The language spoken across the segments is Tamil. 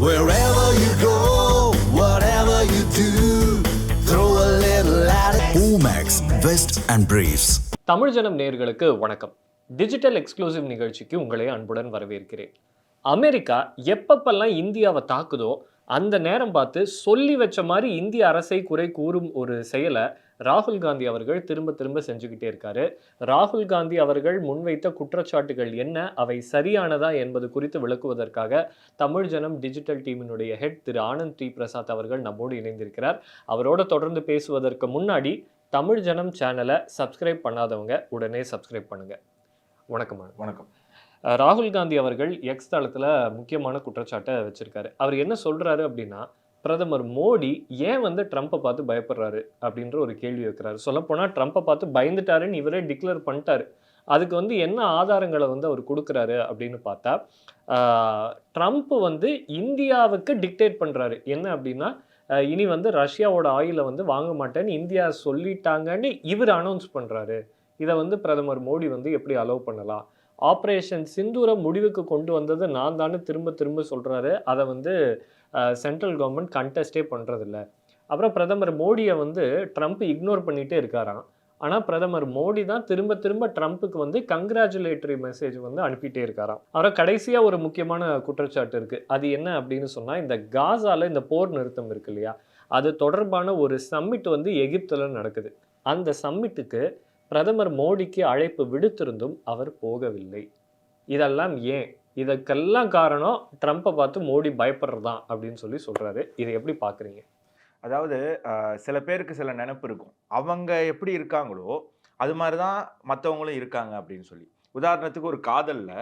Wherever you go, whatever you do, throw a little at it. Omax, Vest and Briefs. Tamil ஜனம் நேயர்களுக்கு வணக்கம் டிஜிட்டல் எக்ஸ்க்ளூசிவ் நிகழ்ச்சிக்கு உங்களை அன்புடன் வரவேற்கிறேன் அமெரிக்கா எப்பப்பெல்லாம் இந்தியாவை தாக்குதோ அந்த நேரம் பார்த்து சொல்லி வச்ச மாதிரி இந்திய அரசை குறை கூறும் ஒரு செயலை ராகுல் காந்தி அவர்கள் திரும்ப திரும்ப செஞ்சுக்கிட்டே இருக்காரு. ராகுல் காந்தி அவர்கள் முன்வைத்த குற்றச்சாட்டுகள் என்ன? அவை சரியானதா என்பது குறித்து விளக்குவதற்காக தமிழ் ஜனம் டிஜிட்டல் டீமினுடைய ஹெட் திரு ஆனந்த் டி பிரசாத் அவர்கள் நம்மோடு இணைந்திருக்கிறார். அவரோட தொடர்ந்து பேசுவதற்கு முன்னாடி தமிழ் ஜனம் சேனலை சப்ஸ்கிரைப் பண்ணாதவங்க உடனே சப்ஸ்கிரைப் பண்ணுங்க. வணக்கம். வணக்கம். ராகுல் காந்தி அவர்கள் எக்ஸ் தளத்துல முக்கியமான குற்றச்சாட்டை வச்சிருக்காரு. அவர் என்ன சொல்றாரு அப்படின்னா பிரதமர் மோடி ஏன் வந்து ட்ரம்ப்பை பார்த்து பயப்படுறாரு அப்படின்ற ஒரு கேள்வி வைக்கிறாரு. சொல்லப்போனால் ட்ரம்ப்பை பார்த்து பயந்துட்டாருன்னு இவரே டிக்ளேர் பண்ணிட்டாரு. அதுக்கு வந்து என்ன ஆதாரங்களை வந்து அவர் கொடுக்குறாரு அப்படின்னு பார்த்தா ட்ரம்ப் வந்து இந்தியாவுக்கு டிக்டேட் பண்ணுறாரு என்ன அப்படின்னா இனி வந்து ரஷ்யாவோட ஆயிலை வந்து வாங்க மாட்டேன்னு இந்தியா சொல்லிட்டாங்கன்னு இவர் அனௌன்ஸ் பண்ணுறாரு இதை வந்து பிரதமர் மோடி வந்து எப்படி அலோவ் பண்ணலாம்? ஆப்ரேஷன் சிந்தூரை முடிவுக்கு கொண்டு வந்தது நான் தானே திரும்ப திரும்ப சொல்கிறாரு அதை வந்து சென்ட்ரல் கவர்மெண்ட் கண்டெஸ்டே பண்ணுறதில்ல அப்புறம் பிரதமர் மோடியை வந்து ட்ரம்ப் இக்னோர் பண்ணிகிட்டே இருக்காராம். ஆனால் பிரதமர் மோடி தான் திரும்ப திரும்ப ட்ரம்ப்புக்கு வந்து கங்க்ராச்சுலேட்டரி மெசேஜ் வந்து அனுப்பிட்டே இருக்காராம். அப்புறம் கடைசியாக ஒரு முக்கியமான குற்றச்சாட்டு இருக்குது அது என்ன அப்படின்னு சொன்னால் இந்த காசாவில் இந்த போர் நிறுத்தம் இருக்கு இல்லையா? அது தொடர்பான ஒரு சம்மிட் வந்து எகிப்தில் நடக்குது. அந்த சம்மிட்டுக்கு பிரதமர் மோடிக்கு அழைப்பு விடுத்திருந்தும் அவர் போகவில்லை. இதெல்லாம் ஏன்? இதற்கெல்லாம் காரணம் ட்ரம்ப்பை பார்த்து மோடி பயப்படுறதா அப்படின்னு சொல்லி சொல்கிறாரு இதை எப்படி பார்க்குறீங்க? அதாவது சில பேருக்கு சில நினைப்பு இருக்கும். அவங்க எப்படி இருக்காங்களோ அது மாதிரி தான் மற்றவங்களும் இருக்காங்க அப்படின்னு சொல்லி. உதாரணத்துக்கு ஒரு காதலில்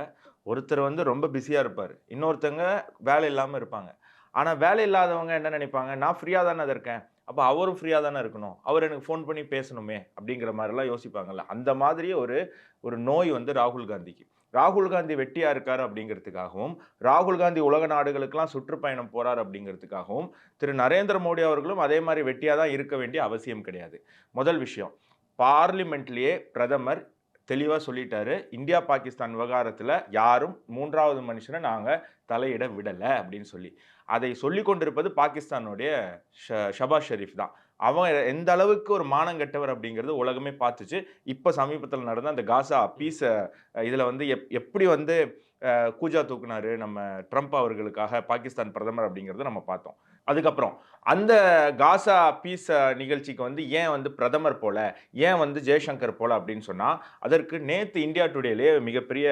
ஒருத்தர் வந்து ரொம்ப பிஸியாக இருப்பார். இன்னொருத்தங்க வேலை இல்லாமல் இருப்பாங்க. ஆனால் வேலை இல்லாதவங்க என்ன நினைப்பாங்க? நான் ஃப்ரீயாக தானே இருக்கேன். அப்போ அவரும் ஃப்ரீயாக தானே இருக்கணும். அவர் எனக்கு ஃபோன் பண்ணி பேசணுமே அப்படிங்கிற மாதிரிலாம் யோசிப்பாங்கல்ல. அந்த மாதிரி ஒரு ஒரு நோய் வந்து ராகுல் காந்திக்கு. ராகுல் காந்தி வெட்டியாக இருக்கார் அப்படிங்கிறதுக்காகவும் ராகுல் காந்தி உலக நாடுகளுக்கெல்லாம் சுற்றுப்பயணம் போகிறார் அப்படிங்கிறதுக்காகவும் திரு நரேந்திர மோடி அவர்களும் அதே மாதிரி வெட்டியாக தான் இருக்க வேண்டிய அவசியம் கிடையாது. முதல் விஷயம் பார்லிமெண்ட்லேயே பிரதமர் தெளிவாக சொல்லிட்டாரு இந்தியா பாகிஸ்தான் விவகாரத்தில் யாரும் மூன்றாவது மனுஷனை நாங்கள் தலையிட விடலை அப்படின்னு சொல்லி. அதை சொல்லி கொண்டிருப்பது பாகிஸ்தானுடைய ஷ ஷபாஸ் ஷெரீஃப் தான். அவன் எந்த அளவுக்கு ஒரு மானம் கெட்டவர் அப்படிங்கிறது உலகமே பார்த்துச்சு. இப்போ சமீபத்தில் நடந்த அந்த காசா பீஸை இதில் வந்து எப் எப்படி வந்து கூஜா தூக்குனாரு நம்ம ட்ரம்ப் அவர்களுக்காக பாகிஸ்தான் பிரதமர் அப்படிங்கிறத நம்ம பார்த்தோம். அதுக்கப்புறம் அந்த காசா பீஸ் நிகழ்ச்சிக்கு வந்து ஏன் வந்து பிரதமர் போல ஏன் வந்து ஜெய்சங்கர் போல அப்படின்னு சொன்னால் அதற்கு நேற்று இந்தியா டுடேலே மிகப்பெரிய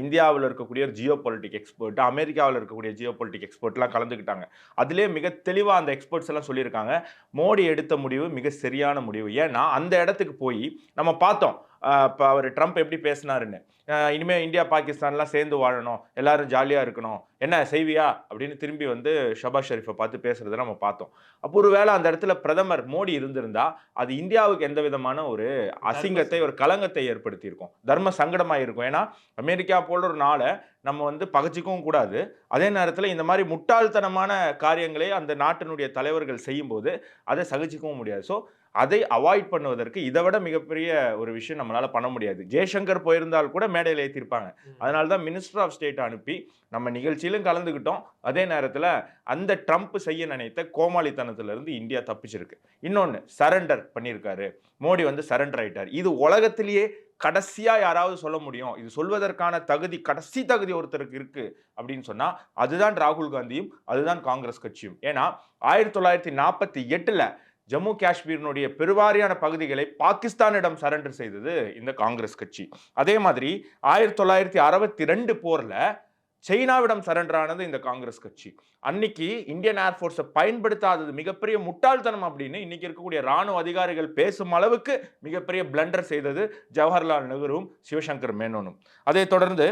இந்தியாவில் இருக்கக்கூடிய ஜியோ பொலிட்டிக் எக்ஸ்பர்ட் அமெரிக்காவில் இருக்கக்கூடிய ஜியோ பொலிட்டிக் எக்ஸ்பர்ட்லாம் கலந்துக்கிட்டாங்க. அதிலே மிக தெளிவாக அந்த எக்ஸ்பர்ட்ஸ் எல்லாம் சொல்லியிருக்காங்க மோடி எடுத்த முடிவு மிக சரியான முடிவு. ஏன்னா அந்த இடத்துக்கு போய் நம்ம பார்த்தோம் இப்போ அவர் ட்ரம்ப் எப்படி பேசினாருன்னு. இனிமேல் இந்தியா பாகிஸ்தான்லாம் சேர்ந்து வாழணும். எல்லாரும் ஜாலியாக இருக்கணும். என்ன செய்வியா? அப்படின்னு திரும்பி வந்து ஷபாஸ் ஷெரீஃபை பார்த்து பேசுகிறத நம்ம பார்த்தோம். அப்போ ஒரு வேளை அந்த இடத்துல பிரதமர் மோடி இருந்திருந்தா அது இந்தியாவுக்கு எந்த விதமான ஒரு அசிங்கத்தை ஒரு கலங்கத்தை ஏற்படுத்தியிருக்கும். தர்ம சங்கடமாக இருக்கும் ஏன்னா அமெரிக்கா போல ஒரு நாளை நம்ம வந்து பகச்சிக்கவும் கூடாது. அதே நேரத்தில் இந்த மாதிரி முட்டாள்தனமான காரியங்களை அந்த நாட்டினுடைய தலைவர்கள் செய்யும்போது அதை சகிச்சிக்கவும் முடியாது. ஸோ அதை அவாய்ட் பண்ணுவதற்கு இதை விட மிகப்பெரிய ஒரு விஷயம் நம்மளால பண்ண முடியாது. ஜெய்சங்கர் போயிருந்தால் கூட மேடையில் ஏற்றிருப்பாங்க அதனால தான் மினிஸ்டர் ஆஃப் ஸ்டேட் அனுப்பி நம்ம நிகழ்ச்சியிலும் கலந்துக்கிட்டோம். அதே நேரத்தில் அந்த ட்ரம்ப் செய்ய நினைத்த கோமாளித்தனத்திலிருந்து இந்தியா தப்பிச்சிருக்கு. இன்னொன்று சரண்டர் பண்ணியிருக்காரு. மோடி வந்து சரண்டர் ஆயிட்டார். இது உலகத்திலேயே கடைசியா யாராவது சொல்ல முடியும். இது சொல்வதற்கான தகுதி கடைசி தகுதி ஒருத்தருக்கு இருக்கு அப்படின்னு சொன்னா அதுதான் ராகுல் காந்தியும் அதுதான் காங்கிரஸ் கட்சியும். ஏன்னா ஆயிரத்தி தொள்ளாயிரத்தி நாற்பத்தி எட்டுல ஜம்மு காஷ்மீரினுடைய பெருவாரியான பகுதிகளை பாகிஸ்தானிடம் சரண்டர் செய்தது இந்த காங்கிரஸ் கட்சி. அதே மாதிரி ஆயிரத்தி தொள்ளாயிரத்தி அறுபத்தி ரெண்டு போர்ல சைனாவிடம் சரண்டர் ஆனது இந்த காங்கிரஸ் கட்சி. அன்னைக்கு இந்தியன் ஏர்ஃபோர்ஸை பயன்படுத்தாதது மிகப்பெரிய முட்டாள்தனம் அப்படின்னு இன்னைக்கு இருக்கக்கூடிய ராணுவ அதிகாரிகள் பேசும் அளவுக்கு மிகப்பெரிய பிளண்டர் செய்தது ஜவஹர்லால் நேருவும் சிவசங்கர் மேனோனும். அதை தொடர்ந்து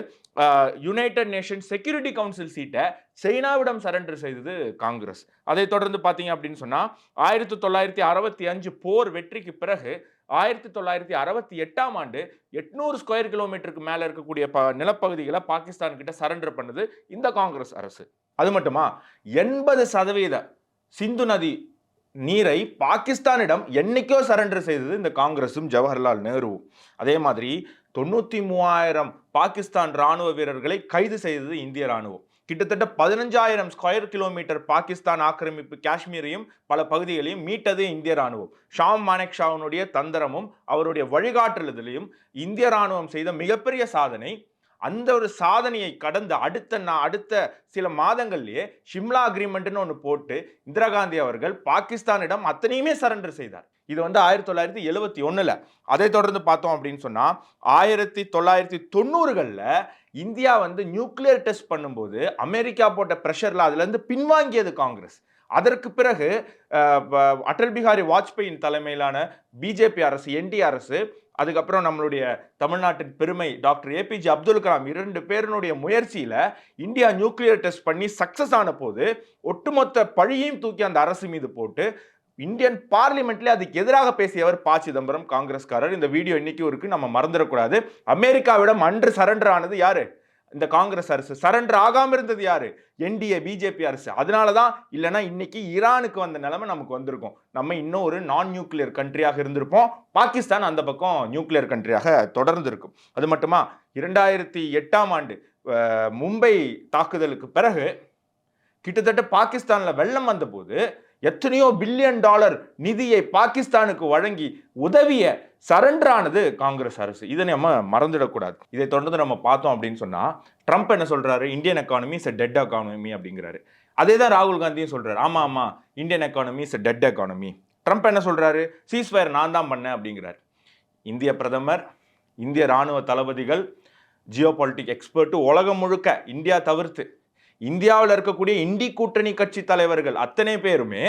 யுனைடெட் நேஷன் செக்யூரிட்டி கவுன்சில் சீட்டை சைனாவிடம் சரண்டர் செய்தது காங்கிரஸ். அதைத் தொடர்ந்து பார்த்தீங்க அப்படின்னு சொன்னால் ஆயிரத்தி தொள்ளாயிரத்தி அறுபத்தி அஞ்சு போர் வெற்றிக்கு பிறகு ஆயிரத்தி தொள்ளாயிரத்தி அறுபத்தி எட்டாம் ஆண்டு எட்நூறு ஸ்கொயர் கிலோமீட்டருக்கு மேலே இருக்கக்கூடிய ப நிலப்பகுதிகளை பாகிஸ்தான் கிட்ட சரண்டர் பண்ணுது இந்த காங்கிரஸ் அரசு. அது மட்டுமா? எண்பது சதவீத சிந்து நதி நீரை பாகிஸ்தானிடம் என்னைக்கோ சரண்டர் செய்தது இந்த காங்கிரஸும் ஜவஹர்லால் நேருவும். அதே மாதிரி தொண்ணூற்றி மூவாயிரம் பாகிஸ்தான் ராணுவ வீரர்களை கைது செய்தது இந்திய ராணுவம். கிட்டத்தட்ட பதினஞ்சாயிரம் ஸ்கொயர் கிலோமீட்டர் பாகிஸ்தான் ஆக்கிரமிப்பு காஷ்மீரையும் பல பகுதிகளையும் மீட்டது இந்திய ராணுவம். ஷாம் மானேக்ஷாவுனுடைய தந்திரமும் அவருடைய வழிகாட்டுதலையும் இந்திய ராணுவம் செய்த மிகப்பெரிய சாதனை. அந்த ஒரு சாதனையை கடந்த அடுத்த நான் அடுத்த சில மாதங்கள்லேயே ஷிம்லா அக்ரிமெண்ட்னு ஒன்று போட்டு இந்திரா காந்தி அவர்கள் பாகிஸ்தானிடம் அத்தனையுமே சரண்டர் செய்தார். இது வந்து ஆயிரத்தி தொள்ளாயிரத்தி எழுபத்தி ஒன்றில் அதை தொடர்ந்து பார்த்தோம் அப்படின்னு சொன்னால் ஆயிரத்தி தொள்ளாயிரத்தி தொண்ணூறுகளில் இந்தியா வந்து நியூக்ளியர் டெஸ்ட் பண்ணும்போது அமெரிக்கா போட்ட ப்ரெஷரில் அதுலேருந்து பின்வாங்கியது காங்கிரஸ். அதற்கு பிறகு அடல் பிஹாரி வாஜ்பாயின் தலைமையிலான பிஜேபி அரசு என்டி அரசு அதுக்கப்புறம் நம்மளுடைய தமிழ்நாட்டின் பெருமை டாக்டர் ஏபிஜே அப்துல் கலாம் இரண்டு பேருனுடைய முயற்சியில் இந்தியா நியூக்ளியர் டெஸ்ட் பண்ணி சக்ஸஸ் ஆன போது ஒட்டுமொத்த பழியையும் தூக்கி அந்த அரசு மீது போட்டு இந்தியன் பார்லிமெண்ட்ல அதுக்கு எதிராக பேசியவர் ப சிதம்பரம் காங்கிரஸ்காரர். இந்த வீடியோ இன்னைக்கும் இருக்கு நம்ம மறந்துடக்கூடாது. அமெரிக்காவிடம் அன்று சரண்டர் ஆனது யாரு? இந்த காங்கிரஸ் அரசு. சரண்டர் ஆகாம இருந்தது யாரு? என்டிஏ பிஜேபி அரசு. அதனால தான் இல்லைன்னா இன்னைக்கு ஈரானுக்கு வந்த நிலைமை நமக்கு வந்திருக்கும். நம்ம இன்னும் ஒரு நான் நியூக்ளியர் கண்ட்ரியாக இருந்திருப்போம். பாகிஸ்தான் அந்த பக்கம் நியூக்ளியர் கண்ட்ரியாக தொடர்ந்து இருக்கும் அது மட்டுமா? இரண்டாயிரத்தி எட்டாம் ஆண்டு மும்பை தாக்குதலுக்கு பிறகு கிட்டத்தட்ட பாகிஸ்தானில் வெள்ளம் வந்தபோது எத்தனையோ பில்லியன் டாலர் நிதியை பாகிஸ்தானுக்கு வழங்கி உதவிய சரண்டரானது காங்கிரஸ் அரசு. இதை நம்ம மறந்துடக்கூடாது. இதை தொடர்ந்து நம்ம பார்த்தோம் அப்படின்னு சொன்னால் ட்ரம்ப் என்ன சொல்கிறாரு Indian economy is dead economy அப்படிங்கிறாரு. அதே தான் ராகுல் காந்தியும் சொல்கிறார் ஆமாம் ஆமாம் Indian economy is dead economy Trump என்ன சொல்றாரு? சீஸ்ஃபயர் நான் தான் பண்ணேன் அப்படிங்கிறார். இந்திய பிரதமர் இந்திய ராணுவ தளபதிகள் ஜியோ பாலிட்டிக் எக்ஸ்பர்ட்டு உலகம் முழுக்க இந்தியா தவிர்த்து இந்தியாவில் இருக்கக்கூடிய இந்தி கூட்டணி கட்சி தலைவர்கள் அத்தனை பேருமே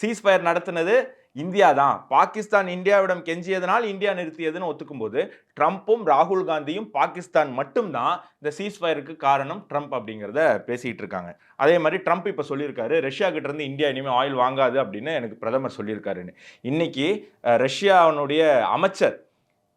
சீஸ்ஃபயர் நடத்தினது இந்தியா தான். பாகிஸ்தான் இந்தியாவிடம் கெஞ்சியதனால் இந்தியா நிறுத்தியதுன்னு ஒத்துக்கும்போது ட்ரம்ப்பும் ராகுல் காந்தியும் பாகிஸ்தான் மட்டும்தான் இந்த சீஸ்ஃபயருக்கு காரணம் ட்ரம்ப் அப்படிங்கிறத பேசிகிட்டு இருக்காங்க. அதே மாதிரி ட்ரம்ப் இப்போ சொல்லியிருக்காரு ரஷ்யா கிட்டேருந்து இந்தியா இனிமேல் ஆயில் வாங்காது அப்படின்னு எனக்கு பிரதமர் சொல்லியிருக்காருன்னு. இன்னைக்கு ரஷ்யாவினுடைய அமைச்சர்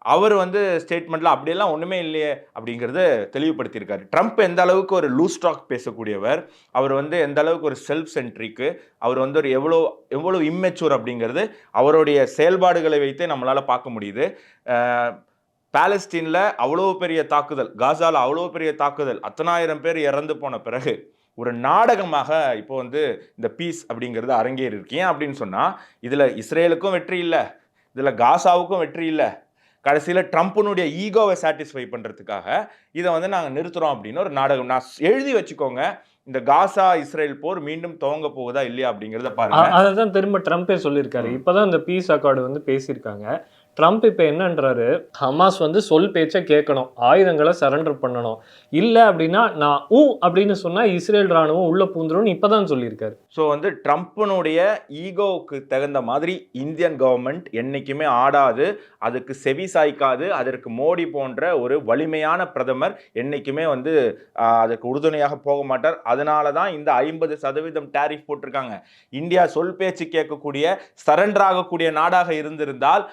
அவர் வந்து ஸ்டேட்மெண்ட்டில் அப்படியெல்லாம் ஒன்றுமே இல்லையே அப்படிங்கிறத தெளிவுபடுத்தியிருக்காரு. ட்ரம்ப் எந்த அளவுக்கு ஒரு லூஸ் டாக் பேசக்கூடியவர் அவர் வந்து எந்த அளவுக்கு ஒரு செல்ஃப் சென்ட்ரிக்கு அவர் வந்து ஒரு எவ்வளோ எவ்வளோ இம்மெச்சூர் அப்படிங்கிறது அவருடைய செயல்பாடுகளை வைத்தே நம்மளால் பார்க்க முடியுது. பேலஸ்டீனில் அவ்வளோ பெரிய தாக்குதல் காசால அவ்வளோ பெரிய தாக்குதல் அத்தனாயிரம் பேர் இறந்து போன பிறகு ஒரு நாடகமாக இப்போ வந்து இந்த பீஸ் அப்படிங்கிறது அரங்கேறி இருக்கு ஏன் அப்படின்னு சொன்னால் இதில் இஸ்ரேலுக்கும் வெற்றி இல்லை இதில் காசாவுக்கும் வெற்றி இல்லை கடைசியில் ட்ரம்ப்புனுடைய ஈகோவை சாட்டிஸ்ஃபை பண்ணுறதுக்காக இதை வந்து நாங்கள் நிறுத்துறோம் அப்படின்னு ஒரு நாடகம். நான் எழுதி வச்சுக்கோங்க இந்த காசா இஸ்ரேல் போர் மீண்டும் துவங்க போகுதா இல்லையா அப்படிங்கிறத பாருங்க. அதை தான் திரும்ப ட்ரம்ப்பே சொல்லியிருக்காரு. இப்பதான் இந்த பீஸ் அக்கார்டு வந்து பேசியிருக்காங்க. ட்ரம்ப் இப்போ என்னன்றாரு? ஹமாஸ் வந்து சொல் பேச்சை கேட்கணும் ஆயுதங்களை சரண்டர் பண்ணணும். இல்லை அப்படின்னா நான் ஊ அப்படின்னு சொன்னால் இஸ்ரேல் ராணுவம் உள்ள பூந்துரும்னு இப்பதான் சொல்லியிருக்காரு. ஸோ வந்து ட்ரம்ப்பினுடைய ஈகோவுக்கு தகுந்த மாதிரி இந்தியன் கவர்மெண்ட் என்றைக்குமே ஆடாது அதுக்கு செவி சாய்க்காது அதற்கு மோடி போன்ற ஒரு வலிமையான பிரதமர் என்னைக்குமே வந்து அதுக்கு உறுதுணையாக போக மாட்டார். அதனால தான் இந்த ஐம்பது சதவீதம் டேரிஃப் போட்டிருக்காங்க. இந்தியா சொல் பேச்சு கேட்கக்கூடிய சரண்டர் ஆகக்கூடிய நாடாக இருந்திருந்தால்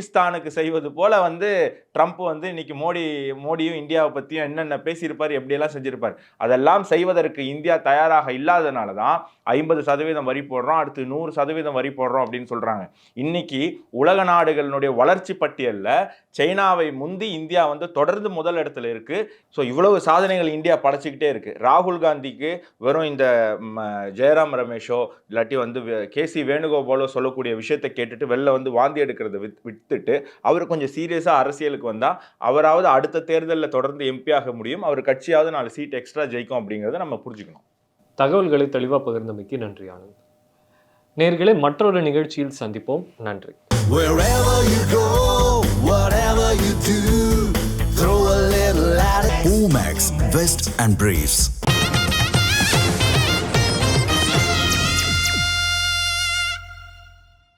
பாகிஸ்தானுக்கு செய்வது போல வந்து ட்ரம்ப் வந்து இன்னைக்கு மோடி மோடியும் இந்தியாவை பற்றியும் என்னென்ன பேசியிருப்பார் எப்படியெல்லாம் செஞ்சிருப்பார் அதெல்லாம் செய்வதற்கு இந்தியா தயாராக இல்லாதனால தான் ஐம்பது சதவீதம் வரி போடுறோம் அடுத்து நூறு சதவீதம் வரி போடுறோம் அப்படின்னு சொல்கிறாங்க இன்னைக்கு உலக நாடுகளினுடைய வளர்ச்சி பட்டியலில் சைனாவை முந்தி இந்தியா வந்து தொடர்ந்து முதல் இடத்துல இருக்குது ஸோ இவ்வளவு சாதனைகள் இந்தியா படைச்சிக்கிட்டே இருக்குது ராகுல் காந்திக்கு வெறும் இந்த ஜெயராம் ரமேஷோ இல்லாட்டி வந்து கே சி வேணுகோபாலோ சொல்லக்கூடிய விஷயத்தை கேட்டுட்டு வெளில வந்து வாந்தி எடுக்கிறத வித் விட்டுட்டு அவர் கொஞ்சம் சீரியஸாக அரசியலுக்கு வந்தால் அவராவது அடுத்த தேர்தலில் தொடர்ந்து எம்பி ஆக முடியும். அவர் கட்சியாவது நாலு சீட் எக்ஸ்ட்ரா ஜெயிக்கும் அப்படிங்கிறத நம்ம புரிஞ்சுக்கணும். தகவல்களை தெளிவாக பகிர்ந்தமைக்கு நன்றி ஆனந்த். நேர்களே மற்றொரு நிகழ்ச்சியில் சந்திப்போம். நன்றி. Wherever you go, whatever you do, throw a little at it. Omax, Vest and Briefs.